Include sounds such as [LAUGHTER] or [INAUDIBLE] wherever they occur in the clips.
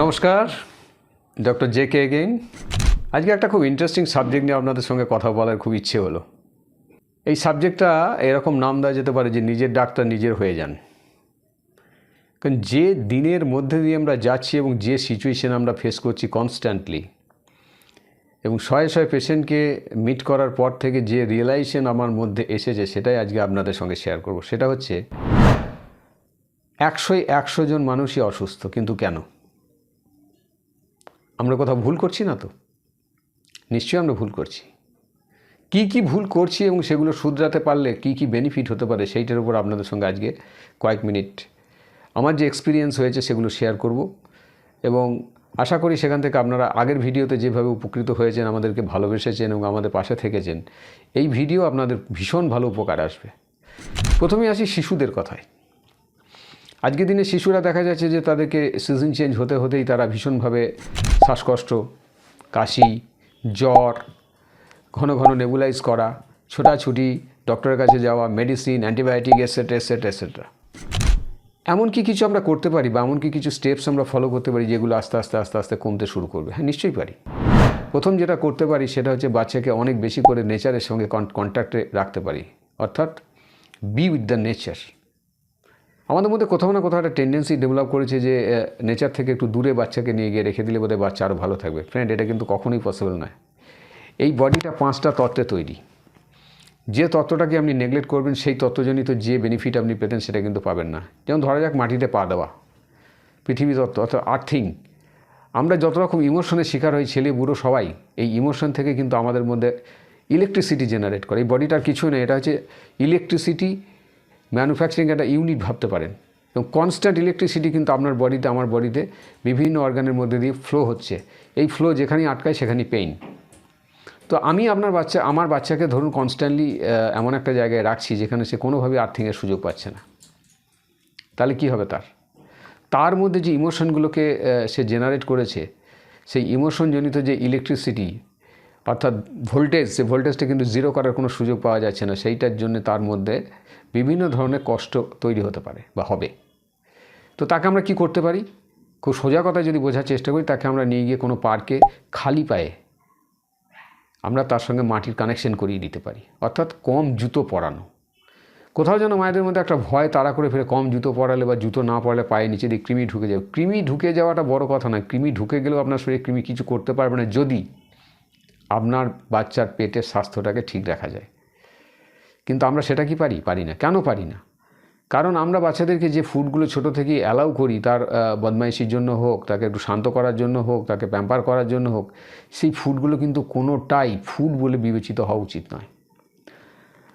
নমস্কার, doctor J K again আজকে একটা খুব ইন্টারেস্টিং সাবজেক্ট নিয়ে আপনাদের সঙ্গে কথা বলার খুব ইচ্ছে হলো। এই সাবজেক্টটা এরকম নাম দেওয়া যেতে পারে যে নিজের ডাক্তার নিজের হয়ে যান। কারণ যে দিনের মধ্যে দিয়ে আমরা যাচ্ছি এবং যে সিচুয়েশান আমরা ফেস করছি কনস্ট্যান্টলি এবং শয়ে শয়ে পেশেন্টকে মিট করার পর থেকে যে রিয়েলাইজেশন আমার মধ্যে এসেছে সেটাই আজকে আপনাদের সঙ্গে শেয়ার করব। সেটা হচ্ছে একশোই একশো জন মানুষই অসুস্থ, কিন্তু কেন? আমরা কোথাও ভুল করছি না তো? নিশ্চয়ই আমরা ভুল করছি। কি কি ভুল করছি এবং সেগুলো শুধরাতে পারলে কি কি বেনিফিট হতে পারে সেইটার উপর আপনাদের সঙ্গে আজকে কয়েক মিনিট আমার যে এক্সপিরিয়েন্স হয়েছে সেগুলো শেয়ার করব এবং আশা করি সেখান থেকে আপনারা আগের ভিডিওতে যেভাবে উপকৃত হয়েছেন, আমাদেরকে ভালোবেসেছেন এবং আমাদের পাশে থেকেছেন, এই ভিডিও আপনাদের ভীষণ ভালো উপকার আসবে। প্রথমে আসি শিশুদের কথায়। আজকের দিনে শিশুরা দেখা যাচ্ছে যে তাদেরকে সিজন চেঞ্জ হতে হতেই তারা ভীষণভাবে শ্বাসকষ্ট, কাশি, জ্বর, ঘন ঘন নেবুলাইজ করা, ছোটাছুটি ডক্টরের কাছে যাওয়া medicine antibiotic etcetera etcetera etcetera এমন কি কিছু আমরা করতে পারি বা এমন কি কিছু স্টেপস আমরা ফলো করতে পারি যেগুলো আস্তে আস্তে আস্তে আস্তে কমতে শুরু করবে। হ্যাঁ নিশ্চয়ই পারি। প্রথম যেটা করতে পারি সেটা হচ্ছে বাচ্চাকে অনেক বেশি করে নেচারের সঙ্গে কন্ট্যাক্টে রাখতে পারি। অর্থাৎ বি উইথ দ্য নেচার আমাদের মধ্যে কোথাও না কোথাও একটা টেন্ডেন্সি ডেভেলপ করেছে যে নেচার থেকে একটু দূরে বাচ্চাকে নিয়ে গিয়ে রেখে দিলে বোধহয় বাচ্চা আরও ভালো থাকবে। ফ্রেন্ড এটা কিন্তু কখনোই পসিবল নয়। এই বডিটা পাঁচটা তত্ত্বে তৈরি। যে তত্ত্বটাকে আপনি নেগলেক্ট করবেন, সেই তত্ত্বজনিত যে বেনিফিট আপনি পেতেন, সেটা কিন্তু পাবেন না। যেমন ধরা যাক, মাটিতে পা দেওয়া। পৃথিবী তত্ত্ব, অর্থাৎ আর্থিং আমরা যত রকম ইমোশনের শিকার হই, ছেলে, বুড়ো, সবাই, এই ইমোশন থেকে কিন্তু আমাদের মধ্যে ইলেকট্রিসিটি জেনারেট করে। এই বডিটার কিছুই নেই এটা হচ্ছে ইলেকট্রিসিটি ম্যানুফ্যাকচারিং একটা ইউনিট ভাবতে পারেন। এবং কনস্ট্যান্ট ইলেকট্রিসিটি কিন্তু আপনার বডিতে আমার বডিতে বিভিন্ন অর্গানের মধ্যে দিয়ে ফ্লো হচ্ছে। এই ফ্লো যেখানেই আটকায়, সেখানেই পেইন তো আমি আপনার বাচ্চা, আমার বাচ্চাকে ধরুন কনস্ট্যান্টলি এমন একটা জায়গায় রাখছি যেখানে সে কোনোভাবেই আর্থিংয়ের সুযোগ পাচ্ছে না। তাহলে কি হবে তার? তার মধ্যে যে ইমোশনগুলোকে সে জেনারেট করেছে, সেই ইমোশনজনিত যে ইলেকট্রিসিটি অর্থাৎ ভোল্টেজ সে ভোল্টেজটা কিন্তু জিরো করার কোনো সুযোগ পাওয়া যাচ্ছে না, সেইটার জন্য তার মধ্যে বিভিন্ন ধরনের কষ্ট তৈরি হতে পারে বা হবে। তো তাকে আমরা কি করতে পারি? খুব সোজা কথা যদি বোঝার চেষ্টা করি, তাকে আমরা নিয়ে গিয়ে কোনো পার্কে খালি পায়ে আমরা তার সঙ্গে মাটির কানেকশন করিয়ে দিতে পারি। অর্থাৎ কম জুতো পরানো। কোথাও যেন মায়েদের মধ্যে একটা ভয় তাড়া করে ফেলে, কম জুতো পরালে বা জুতো না পরালে পায়ে নিচে দিয়ে কৃমি ঢুকে যাবে। কৃমি ঢুকে যাওয়াটা বড় কথা নয়। কৃমি ঢুকে গেলেও আপনার শরীরে কৃমি কিছু করতে পারবে না। যদি আপনার বাচ্চার পেটের স্বাস্থ্যটাকে ঠিক রাখা যায়। কিন্তু আমরা সেটা কি পারি? পারি না। কেন পারি না? কারণ আমরা বাচ্চাদেরকে যে ফুডগুলো ছোটো থেকেই অ্যালাউ করি, তার বদমাইশির জন্য হোক, তাকে একটু শান্ত করার জন্য হোক, তাকে প্যাম্পার করার জন্য হোক, সেই ফুডগুলো কিন্তু কোনোটাই ফুড বলে বিবেচিত হওয়া উচিত নয়।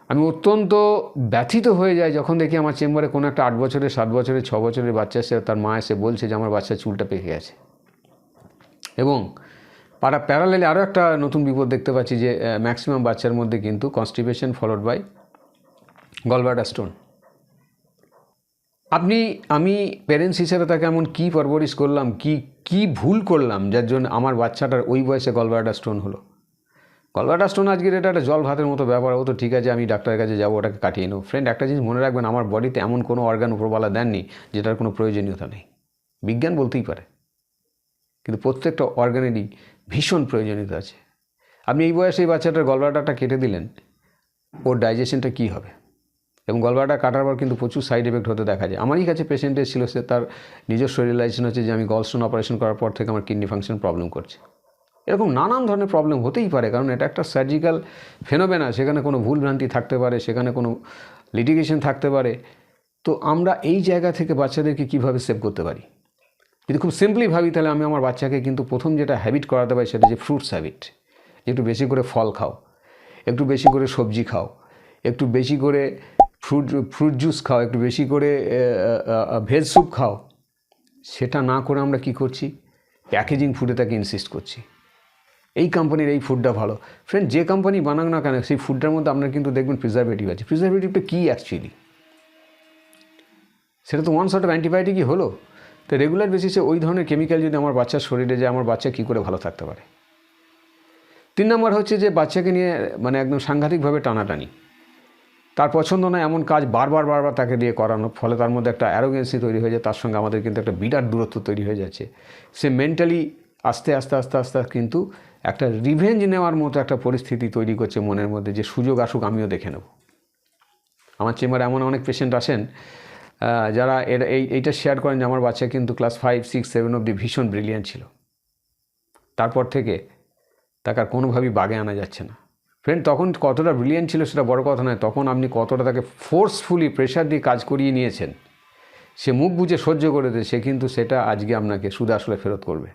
আমি অত্যন্ত ব্যথিত হয়ে যাই যখন দেখি আমার চেম্বারে কোনো একটা আট বছরের, সাত বছরের, ছ বছরের বাচ্চা এসে, তার মা এসে বলছে যে আমার বাচ্চার চুলটা পেকে গেছে। এবং পাড়া প্যারালেলে আরও একটা নতুন বিপদ দেখতে পাচ্ছি যে ম্যাক্সিমাম বাচ্চার মধ্যে কিন্তু constipation followed by gallbladder stone আপনি, আমি প্যারেন্টস হিসেবে তাকে এমন কী পরবরিশ করলাম, কি কি ভুল করলাম যার জন্য আমার বাচ্চাটার ওই বয়সে গলবাডা স্টোন হলো? গলবাডা স্টোন আজকের এটা একটা জল ভাতের মতো ব্যাপার, ও তো ঠিক আছে, আমি ডাক্তারের কাছে যাব, ওটাকে কাটিয়ে নেব। ফ্রেন্ড একটা জিনিস মনে রাখবেন, আমার বডিতে এমন কোনো অর্গান উপরবালা দেননি যেটার কোনো প্রয়োজনীয়তা নেই। বিজ্ঞান বলতেই পারে। কিন্তু প্রত্যেকটা অর্গানেরই ভীষণ প্রয়োজনীয়তা আছে। আপনি এই বয়সে এই বাচ্চাটার গলবাডাটা কেটে দিলেন, ওর ডাইজেশনটা কী হবে? এবং গলবাটা কাটার পর কিন্তু প্রচুর সাইড এফেক্ট হতে দেখা যায়। আমারই কাছে পেশেন্টের ছিল সে তার নিজস্ব রিয়েলাইজেশন হচ্ছে যে আমি গলস্টোন অপারেশন করার পর থেকে আমার কিডনি ফাংশন প্রবলেম করছে। এরকম নানান ধরনের প্রবলেম হতেই পারে, কারণ এটা একটা সার্জিক্যাল ফেনোবেনা সেখানে কোনো ভুল ভ্রান্তি থাকতে পারে, সেখানে কোনো লিটিগেশন থাকতে পারে। তো আমরা এই জায়গা থেকে বাচ্চাদেরকে কীভাবে সেভ করতে পারি? যদি খুব সিম্পলি ভাবি তাহলে আমি আমার বাচ্চাকে কিন্তু প্রথম যেটা হ্যাবিট করাতে পারি সেটা যে ফ্রুটস হ্যাবিট একটু বেশি করে ফল খাও, একটু বেশি করে সবজি খাও, একটু বেশি করে ফ্রুট ফ্রুট জুস খাও, একটু বেশি করে ভেজ স্যুপ খাও। সেটা না করে আমরা কি করছি? প্যাকেজিং ফুডে তাকে ইনসিস্ট করছি। এই কোম্পানির এই ফুডটা ভালো। ফ্রেন্ড যে কোম্পানি বানাক না কেন, সেই ফুডটার মধ্যে আপনার কিন্তু দেখবেন প্রিজারভেটিভ আছে। প্রিজারভেটিভটা কী অ্যাকচুয়ালি সেটা তো ওয়ান শর্ট অফ অ্যান্টিবায়োটিকই হলো। তো রেগুলার বেসিসে ওই ধরনের কেমিক্যাল যদি আমার বাচ্চার শরীরে যায়, আমার বাচ্চা কী করে ভালো থাকতে পারে? তিন নম্বর হচ্ছে যে বাচ্চাকে নিয়ে মানে একদম সাংঘাতিকভাবে টানাটানি। তার পছন্দ নয় এমন কাজ বারবার বারবার তাকে দিয়ে করানো, ফলে তার মধ্যে একটা অ্যারোগেন্সি তৈরি হয়ে যায়, তার সঙ্গে আমাদের কিন্তু একটা বিরাট দূরত্ব তৈরি হয়ে যাচ্ছে। সে মেন্টালি আস্তে আস্তে আস্তে আস্তে কিন্তু একটা রিভেঞ্জ নেওয়ার মতো একটা পরিস্থিতি তৈরি করছে মনের মধ্যে যে সুযোগ আসুক আমিও দেখে নেব। আমার চেম্বারে এমন অনেক পেশেন্ট আসেন যারা এই এইটা শেয়ার করেন যে আমার বাচ্চা কিন্তু ক্লাস ফাইভ সিক্স সেভেন অবধি ভীষণ ব্রিলিয়ান্ট ছিল। তারপর থেকে তাকে আর কোনোভাবেই বাগে আনা যাচ্ছে না। ফ্রেন্ড তখন কতটা ব্রিলিয়ান্ট ছিল সেটা বড় কথা নয়, তখন আপনি কতটা তাকে ফোর্সফুলি প্রেশার দিয়ে কাজ করিয়ে নিয়েছেন, সে মুখ বুঝে সহ্য করে দেয়, সে কিন্তু সেটা আজকে আপনাকে সুদে আসলে ফেরত করবে।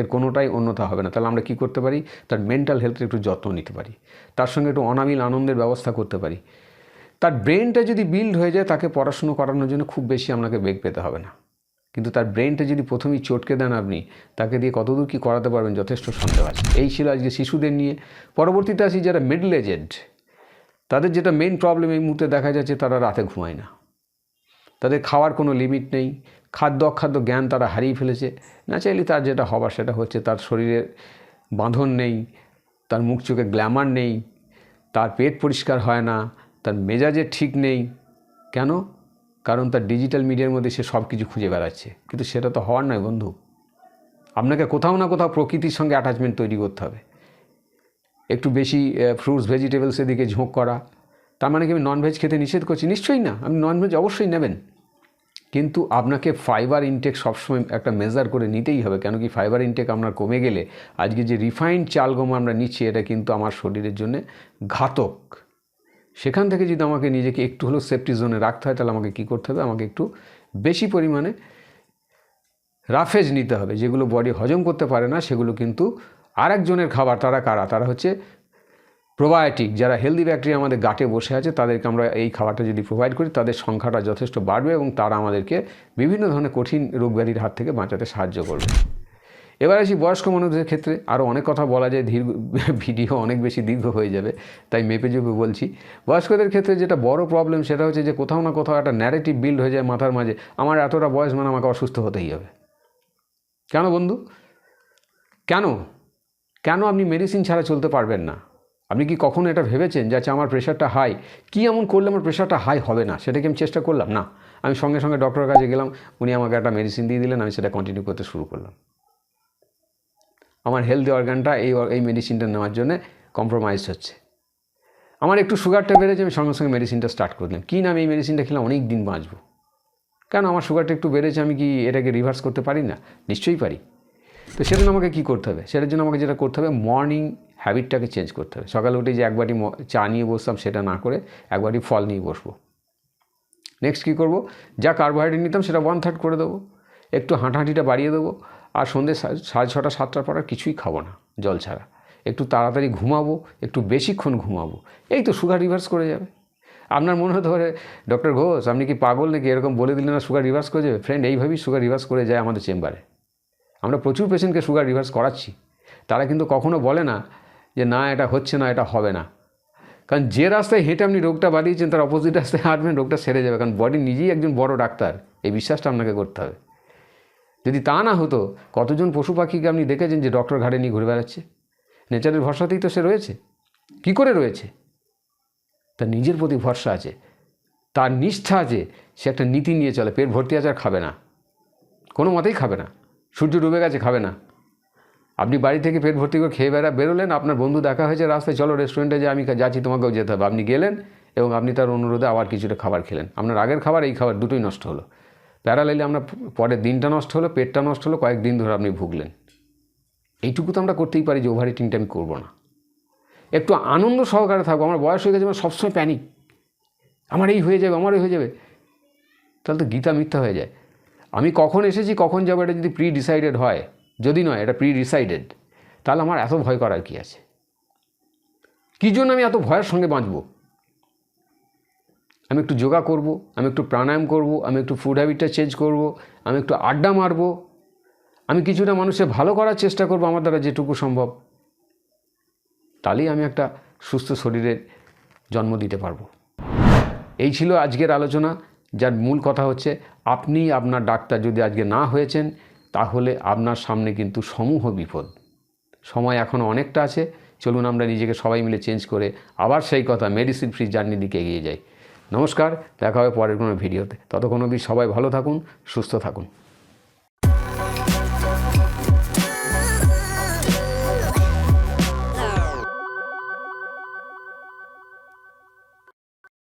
এর কোনোটাই অন্যথা হবে না। তাহলে আমরা কি করতে পারি? তার মেন্টাল হেলথের একটু যত্ন নিতে পারি। তার সঙ্গে একটু অনামিল আনন্দের ব্যবস্থা করতে পারি। তার ব্রেনটা যদি বিল্ড হয়ে যায়, তাকে পড়াশুনো করানোর জন্য খুব বেশি আপনাকে বেগ পেতে হবে না। কিন্তু তার ব্রেনটা যদি প্রথমেই চটকে দেন আপনি, তাকে দিয়ে কতদূর কী করাতে পারবেন যথেষ্ট সন্দেহ আছে। এই ছিল আজকে শিশুদের নিয়ে। পরবর্তীতে আসি যারা মিডল এজেড তাদের যেটা মেন প্রবলেম এই মুহূর্তে দেখা যাচ্ছে, তারা রাতে ঘুমায় না। তাদের খাওয়ার কোনো লিমিট নেই। খাদ্য অখাদ্য জ্ঞান তারা হারিয়ে ফেলেছে। না চাইলে তার যেটা হবার সেটা হচ্ছে তার শরীরের বাঁধন নেই, তার মুখ চোখে গ্ল্যামার নেই, তার পেট পরিষ্কার হয় না তার মেজাজের ঠিক নেই। কেন? কারণ তার ডিজিটাল মিডিয়ার মধ্যে সে সব কিছু খুঁজে বেড়াচ্ছে। কিন্তু সেটা তো হওয়ার নয় বন্ধু। আপনাকে কোথাও না কোথাও প্রকৃতির সঙ্গে অ্যাটাচমেন্ট তৈরি করতে হবে। একটু বেশি ফ্রুটস ভেজিটেবলসের দিকে ঝোঁক করা। তার মানে কি আমি ননভেজ খেতে নিষেধ করছি? নিশ্চয়ই না। আপনি ননভেজ অবশ্যই নেবেন। কিন্তু আপনাকে ফাইবার ইনটেক সবসময় একটা মেজার করে নিতেই হবে। কেন কি ফাইবার ইনটেক আপনার কমে গেলে আজকে যে রিফাইন্ড চালগম আমরা নিচ্ছি, এটা কিন্তু আমার শরীরের জন্য ঘাতক। সেখান থেকে যদি আমাকে নিজেকে একটু হলেও সেফটি জোনে রাখতে হয়, তাহলে আমাকে কী করতে হবে? আমাকে একটু বেশি পরিমাণে রাফেজ নিতে হবে। যেগুলো বডি হজম করতে পারে না, সেগুলো কিন্তু আরেকজনের খাবার, তারা কারা? তারা হচ্ছে প্রোবায়োটিক যারা হেলদি ব্যাকটেরিয়া আমাদের গাটে বসে আছে, তাদেরকে আমরা এই খাবারটা যদি প্রোভাইড করি, তাদের সংখ্যাটা যথেষ্ট বাড়বে এবং তারা আমাদেরকে বিভিন্ন ধরনের কঠিন রোগব্যাধির হাত থেকে বাঁচাতে সাহায্য করবে। এবার আসি বয়স্ক মানুষদের ক্ষেত্রে। আরও অনেক কথা বলা যায়, দীর্ঘ [LAUGHS] ভিডিও অনেক বেশি দীর্ঘ হয়ে যাবে, তাই মেপে চেপে বলছি। বয়স্কদের ক্ষেত্রে যেটা বড় প্রবলেম সেটা হচ্ছে যে কোথাও না কোথাও একটা ন্যারেটিভ বিল্ড হয়ে যায় মাথার মাঝে, আমার এতটা বয়স মানে আমাকে অসুস্থ হতেই হবে। কেন বন্ধু? কেন? কেন আপনি মেডিসিন ছাড়া চলতে পারবেন না? আপনি কি কখনো এটা ভেবেছেন যে আচ্ছা আমার প্রেশারটা হাই কী এমন করলে আমার প্রেশারটা হাই হবে না? সেটা কি আমি চেষ্টা করলাম? না। আমি সঙ্গে সঙ্গে ডক্টরের কাছে গেলাম, উনি আমাকে একটা মেডিসিন দিয়ে দিলেন, আমি সেটা কন্টিনিউ করতে শুরু করলাম। আমার হেলদি অর্গানটা এই এই মেডিসিনটা নেওয়ার জন্য কম্প্রোমাইজ হচ্ছে। আমার একটু সুগারটা বেড়েছে, আমি সঙ্গে সঙ্গে মেডিসিনটা স্টার্ট করে দিলাম। কী নাম এই মেডিসিনটা খেলে অনেক দিন বাঁচবো। কেন আমার সুগারটা একটু বেড়েছে, আমি কি এটাকে রিভার্স করতে পারি না? নিশ্চয়ই পারি। তো সেজন্য আমাকে কী করতে হবে? সেটার জন্য আমাকে যেটা করতে হবে মর্নিং হ্যাবিটটাকে চেঞ্জ করতে হবে। সকালে উঠে যে একবারই ম- চা নিয়ে বসতাম সেটা না করে একবারই ফল নিয়ে বসবো। নেক্সট কী করব? যা কার্বোহাইড্রেট নিতাম, সেটা ওয়ান থার্ড করে দেবো। একটু হাঁটাহাঁটিটা বাড়িয়ে দেবো। আর সন্ধ্যে সাড়ে ছটা, সাতটার পর আর কিছুই খাব না, জল ছাড়া। একটু তাড়াতাড়ি ঘুমাবো, একটু বেশিক্ষণ ঘুমাবো, এই তো সুগার রিভার্স করে যাবে। আপনার মনে হতে পারে, ডক্টর ঘোষ, আপনি কি পাগল নাকি? এরকম বলে দিলেন না সুগার রিভার্স করে যাবে। ফ্রেন্ড এইভাবেই সুগার রিভার্স করে যায় আমাদের চেম্বারে। আমরা প্রচুর পেশেন্টকে সুগার রিভার্স করাচ্ছি। তারা কিন্তু কখনো বলে না যে, না, এটা হচ্ছে না, এটা হবে না। কারণ যে রাস্তায় হেঁটে আপনি রোগটা বাড়িয়েছেন, তার অপোজিট রাস্তায় হাঁটবেন, রোগটা সেরে যাবে। কারণ বডি নিজেই একজন বড় ডাক্তার। এই বিশ্বাসটা আপনাকে করতে হবে। যদি তা না হতো, কতজন পশু পাখিকে আপনি দেখেছেন যে ডক্টর ঘাড়ে নিয়ে ঘুরে বেড়াচ্ছে? নেচারের ভরসাতেই তো সে রয়েছে। কি করে রয়েছে? তার নিজের প্রতি ভরসা আছে। তার নিষ্ঠা আছে। সে একটা নীতি নিয়ে চলে। পেট ভর্তি আছে আর খাবে না। কোনো মতেই খাবে না। সূর্য ডুবে গেছে, খাবে না। আপনি বাড়ি থেকে পেট ভর্তি করে খেয়ে বেড়া বেরোলেন। আপনার বন্ধু দেখা হয়েছে রাস্তায়। চলো রেস্টুরেন্টে যে আমি যাচ্ছি, তোমাকেও যেতে হবে। আপনি গেলেন এবং আপনি তার অনুরোধে আবার কিছুটা খাবার খেলেন। আপনার আগের খাবার, এই খাবার দুটোই নষ্ট হলো। প্যারালাইলে আমরা পরের দিনটা নষ্ট হলো, পেটটা নষ্ট হলো, কয়েকদিন ধরে আপনি ভুগলেন। এইটুকু তো আমরা করতেই পারি যে ওভার ইটিংটা আমি করব না। একটু আনন্দ সহকারে থাকব, আমার বয়স হয়ে গেছে আমার সবসময় প্যানিক আমার এই হয়ে যাবে, আমার এই হয়ে যাবে। তাহলে তো গীতা মিথ্যা হয়ে যায়। আমি কখন এসেছি, কখন যাব, এটা যদি প্রি ডিসাইডেড হয়, যদি নয়, এটা প্রি ডিসাইডেড তাহলে আমার এত ভয় করার কি আছে? কী জন্য আমি এত ভয়ের সঙ্গে বাঁচবো? আমি একটু যোগা করব, আমি একটু প্রাণায়াম করব, আমি একটু ফুড হ্যাবিটটা চেঞ্জ করব, আমি একটু আড্ডা মারবো, আমি কিছুটা মানুষের ভালো করার চেষ্টা করব আমার দ্বারা যেটুকু সম্ভব। তাহলেই আমি একটা সুস্থ শরীরের জন্ম দিতে পারব। এই ছিল আজকের আলোচনা, যার মূল কথা হচ্ছে আপনি আপনার ডাক্তার যদি আজকে না হয়েছেন, তাহলে আপনার সামনে কিন্তু সমূহ বিপদ। সময় এখনও অনেকটা আছে, চলুন আমরা নিজেকে সবাই মিলে চেঞ্জ করে আবার সেই কথা মেডিসিন ফ্রি জার্নির দিকে এগিয়ে যাই। নমস্কার দেখা হবে পরের কোনো ভিডিওতে। ততক্ষণ অবধি সবাই ভালো থাকুন সুস্থ থাকুন।